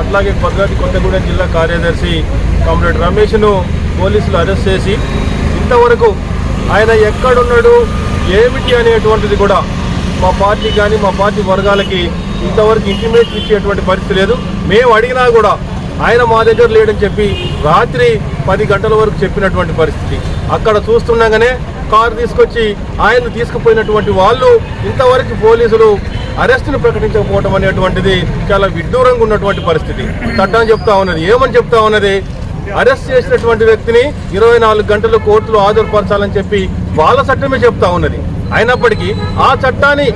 అట్లాగే భద్రాద్రి కొత్తగూడెం జిల్లా కార్యదర్శి కామ్రేడ్ రమేష్ను పోలీసులు అరెస్ట్ చేసి ఇంతవరకు ఆయన ఎక్కడున్నాడు ఏమిటి అనేటువంటిది కూడా మా పార్టీ కానీ మా పార్టీ వర్గాలకి ఇంతవరకు ఇంటిమేట్ ఇచ్చేటువంటి పరిస్థితి లేదు. మేము అడిగినా కూడా ఆయన మా దగ్గర లేడని చెప్పి రాత్రి పది గంటల వరకు చెప్పినటువంటి పరిస్థితి. అక్కడ చూస్తుండగానే కారు తీసుకొచ్చి ఆయన తీసుకుపోయినటువంటి వాళ్ళు ఇంతవరకు పోలీసులు అరెస్టును ప్రకటించకపోవడం అనేటువంటిది చాలా విడ్డూరంగా ఉన్నటువంటి పరిస్థితి. చట్టం చెప్తా ఉన్నది. ఏమని చెప్తా ఉన్నది? అరెస్ట్ చేసినటువంటి వ్యక్తిని ఇరవై నాలుగు గంటలు కోర్టులో హాజరుపరచాలని చెప్పి వాళ్ళ చట్టమే చెప్తా ఉన్నది. అయినప్పటికీ ఆ చట్టాన్ని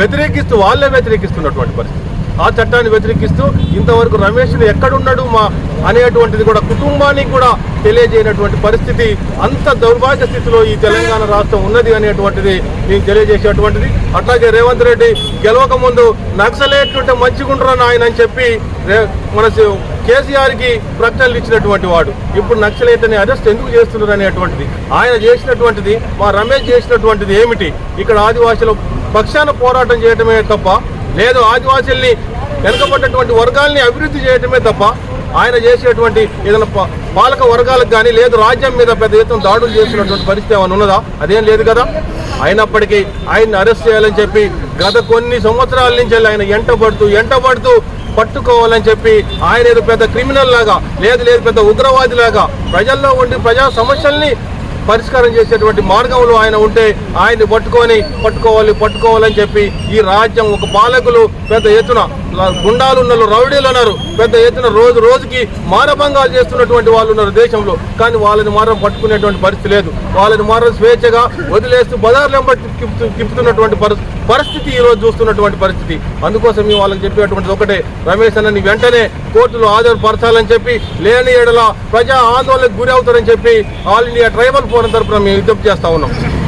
వ్యతిరేకిస్తూ వాళ్ళే వ్యతిరేకిస్తున్నటువంటి పరిస్థితి. ఆ చట్టాన్ని వ్యతిరేకిస్తూ ఇంతవరకు రమేష్ ఎక్కడున్నాడు మా అనేటువంటిది కూడా కుటుంబానికి కూడా తెలియజేయనటువంటి పరిస్థితి అంత దౌర్భాగ్య స్థితిలో ఈ తెలంగాణ రాష్ట్రం ఉన్నది అనేటువంటిది నేను తెలియజేసేటువంటిది. అట్లాగే రేవంత్ రెడ్డి గెలవక ముందు నక్సలేట్ మంచిగుండ్రా నాయన ఆయన అని చెప్పి మన కేసీఆర్కి ప్రకటనలు ఇచ్చినటువంటి వాడు. ఇప్పుడు నక్సలైట్ అరెస్ట్ ఎందుకు చేస్తున్నారు అనేటువంటిది. ఆయన చేసినటువంటిది మా రమేష్ చేసినటువంటిది ఏమిటి? ఇక్కడ ఆదివాసుల పక్షాన పోరాటం చేయటమే తప్ప లేదు ఆదివాసీల్ని వెనుకబడ్డటువంటి వర్గాల్ని అభివృద్ధి చేయటమే తప్ప ఆయన చేసేటువంటి ఏదైనా పాలక వర్గాలకు కానీ లేదు రాజ్యం మీద పెద్ద ఎత్తున దాడులు చేసినటువంటి పరిస్థితి ఏమైనా ఉన్నదా? అదేం లేదు కదా? అయినప్పటికీ ఆయన్ని అరెస్ట్ చేయాలని చెప్పి గత కొన్ని సంవత్సరాల నుంచి ఆయన ఎంటబడుతూ ఎంటబడుతూ పట్టుకోవాలని చెప్పి ఆయన ఏదో పెద్ద క్రిమినల్ లాగా లేదు లేదు పెద్ద ఉగ్రవాది లాగా ప్రజల్లో ఉండి ప్రజా సమస్యల్ని పరిష్కారం చేసేటువంటి మార్గంలో ఆయన ఉంటే ఆయన్ని పట్టుకొని పట్టుకోవాలి పట్టుకోవాలని చెప్పి ఈ రాజ్యం ఒక పాలకులు పెద్ద ఎత్తున గుండాలు ఉన్నారు రౌడీలు ఉన్నారు పెద్ద ఎత్తున రోజు రోజుకి మానభంగాలు చేస్తున్నటువంటి వాళ్ళు ఉన్నారు దేశంలో. కానీ వాళ్ళని మాత్రం పట్టుకునేటువంటి పరిస్థితి లేదు. వాళ్ళని మాత్రం స్వేచ్ఛగా వదిలేస్తూ బజార్లు తిప్పుతున్నటువంటి పరిస్థితి పరిస్థితి ఈ రోజు చూస్తున్నటువంటి పరిస్థితి. అందుకోసం మేము వాళ్ళకి చెప్పేటువంటిది ఒకటే. రమేష్ అన్నని వెంటనే కోర్టులో హాజరుపరచాలని చెప్పి లేని ఎడల ప్రజా ఆందోళనకు గురి అవుతారని చెప్పి ఆల్ ఇండియా ట్రైబల్ ఫోరం తరఫున మేము విజ్ఞప్తి చేస్తా ఉన్నాం.